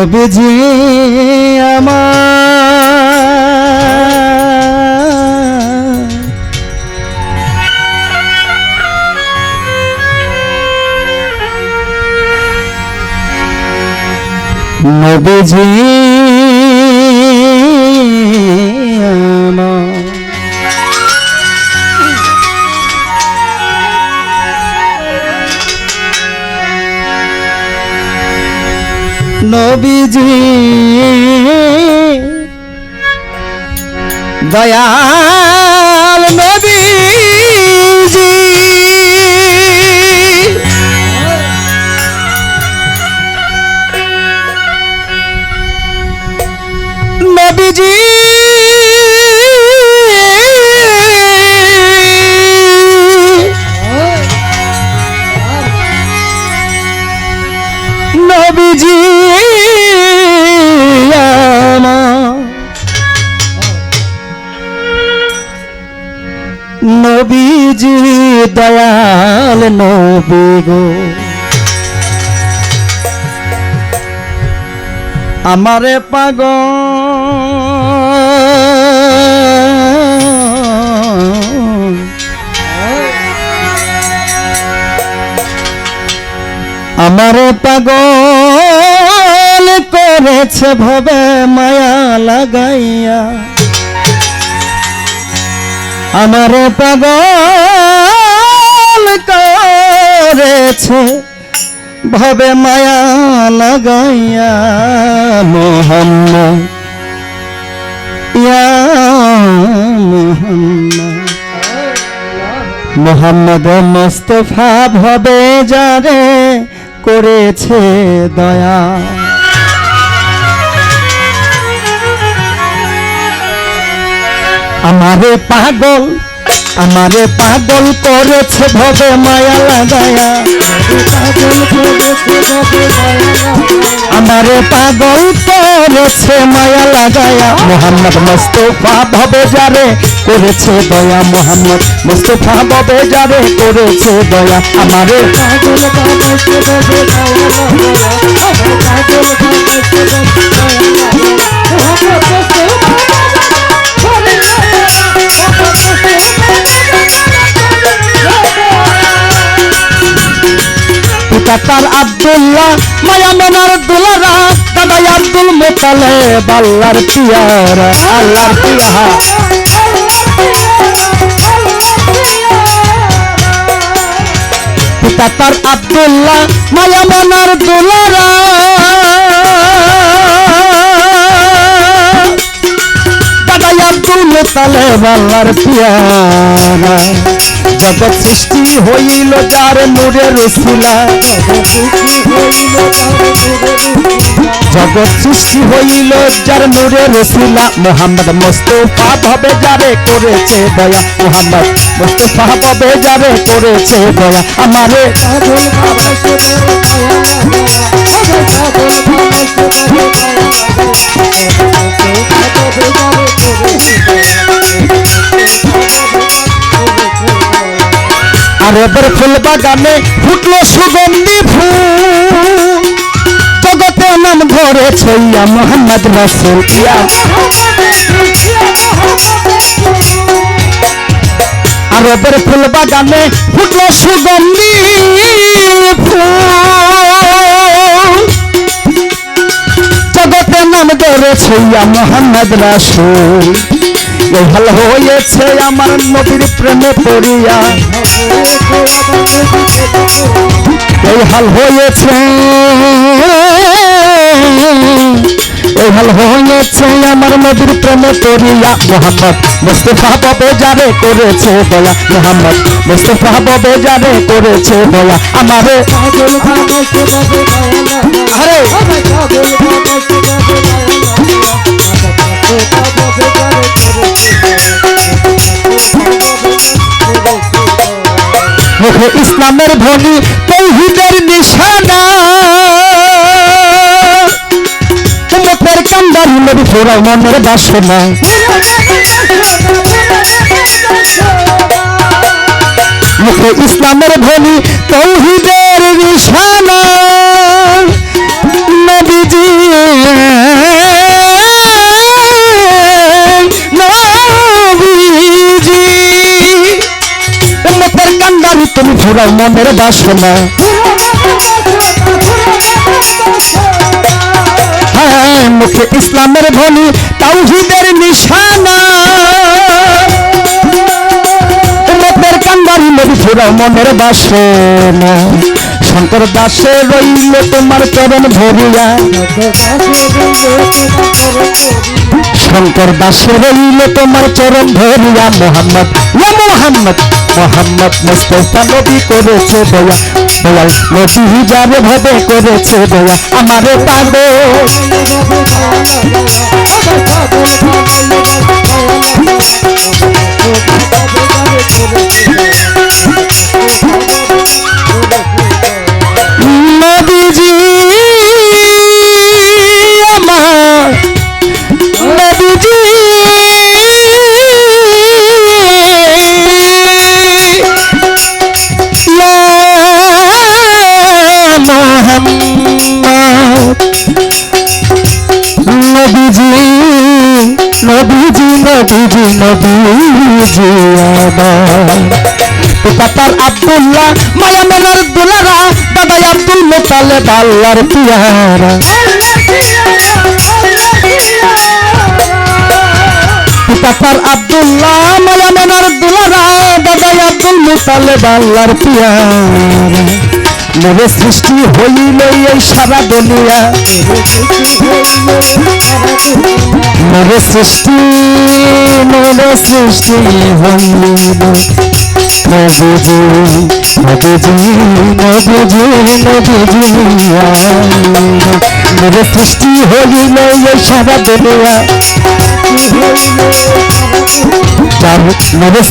নবীজি আমার নবীজি নবীজি। দয়াল নবীজি। নবীজি। নবীজি। দয়াল নবী গো। আমারে পাগ আমারে পাগল করেছে ভবে মায়া লাগাইয়া। আমারে পাগল করেছে, ভবে মায়া লাগাইয়া মোহাম্মদ ইয়া মোহাম্মদ মোহাম্মদ মোস্তফা ভবে যারে করেছে দয়া। আমারে পাগল আমারে পাগল করেছে ভবে মায়া লাগায়া। আমারে পাগল করেছে মায়া লাগায়া। মোহাম্মদ মোস্তফা ভবে যারে করেছে দয়া। মোহাম্মদ মোস্তফা ভবে যারে করেছে দয়া। আমারে পাগল করেছে ভবে পিতাতার আব্দুল্লাহ মায়া মেনার দুলারা দাদাই আব্দুল মোতালে বাল্লার পিয়ারা আল্লাহর পিয়া পিতাতার আব্দুল্লাহ মায়া মেনার দুলারা দাদাই আব্দুল মোতালে বাল্লার পিয়ারা জগৎ সৃষ্টি হইল যার নূরে রসুলা। জগৎ সৃষ্টি হইল যার নূরে রসুলা। মোহাম্মদ মোস্তফা ভবে যারে করেছে দয়া। মোহাম্মদ মোস্তফা ভবে যারে করেছে দয়া। আমারে আর ফুল বাগানে ফুটলো সুগন্ধি ফুল। জগতে নাম ধরেছে ইয়া মোহাম্মদ রসুল ইয়া আর এবার ফুল বাগানে ফুটলো সুগন্ধি ফুল। জগতে নাম ধরেছে ইয়া মোহাম্মদ রসুল এই হাল হয়েছে আমার নবীর প্রেমে পড়িয়া। এই হাল হয়েছে। এই হাল হয়েছে আমার নবীর প্রেমে পড়িয়া। মোহাম্মদ মুস্তফা ববে যারে করেছে দয়া মোহাম্মদ মুস্তফা ববে যারে করেছে দয়া আমারে আরে! মুখে ইসলামের ধ্বনি তৌহিদের নিশানা। মুখের কান্দারি নবী ফোরাও মনের বাসনা। মুখে ইসলামের ধ্বনি তৌহিদের নিশানা। তুমি ফুরাও মনের বাসনা। হ্যাঁ মুখে ইসলামের ধ্বনি, তাওহিদের নিশানা। উম্মতের কান্দারি নদী ফুরাও মনের বাসনা। শঙ্কর দাসে রইল তোমার চরণ ভরিয়া শঙ্কর দাসে রইল তোমার চরণ ধরিয়া মোহাম্মদ। ইয়া মোহাম্মদ মোহাম্মদ মুস্তফা নবী করেছে দয়া। দয়াল নবী যাবে ভাবে করেছে দয়া। আমারে পাগল। নবীজি নবীজি নবীজি নবীজি আমার পিতার আব্দুল্লাহ মায়া মেনার দুলারা দাদাই আব্দুল মোতালেব আল্লাহর পিয়ারা পিতার আব্দুল্লাহ মায়া মেনার দুলারা দাদাই আব্দুল মোতালেব আল্লাহর পিয়ারা নবে সৃষ্টি হইল এই সারা দুনিয়া। মনে সৃষ্টি মনে সৃষ্টি হইল। নবীজি নবীজি নবীজি নবীজি নবে সৃষ্টি হইল এই সারা দুনিয়া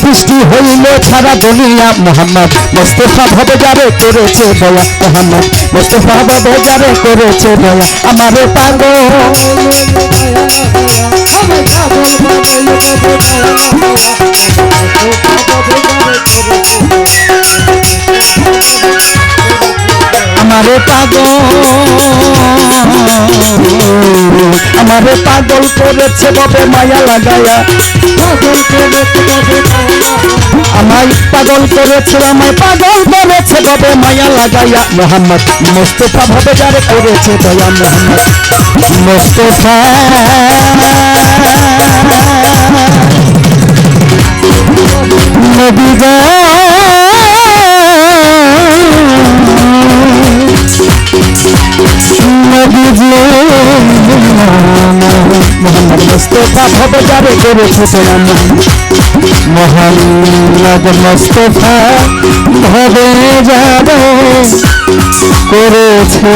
সৃষ্টি হইল সারা দুনিয়া মোহাম্মদ মোস্তফা ভবে করেছে দয়া মোহাম্মদ মোস্তফা ভবে করেছে দয়া আমারে পাগল Oh, আমারে পাগল। আমারে পাগল করেছে ববে মায়া লাগায়া। আমায় পাগল করেছে, আমায় পাগল করেছে ববে মায়া লাগাইয়া মোহাম্মদ মোস্তফা ভাবে যারে করেছে দয়া মোহাম্মদ। মোস্তফা। নবী মোহাম্মদ মোস্তফা ভবে যাবে করেছে দয়া মোহাম্মদ মুস্তফা ভবে যাবে করেছে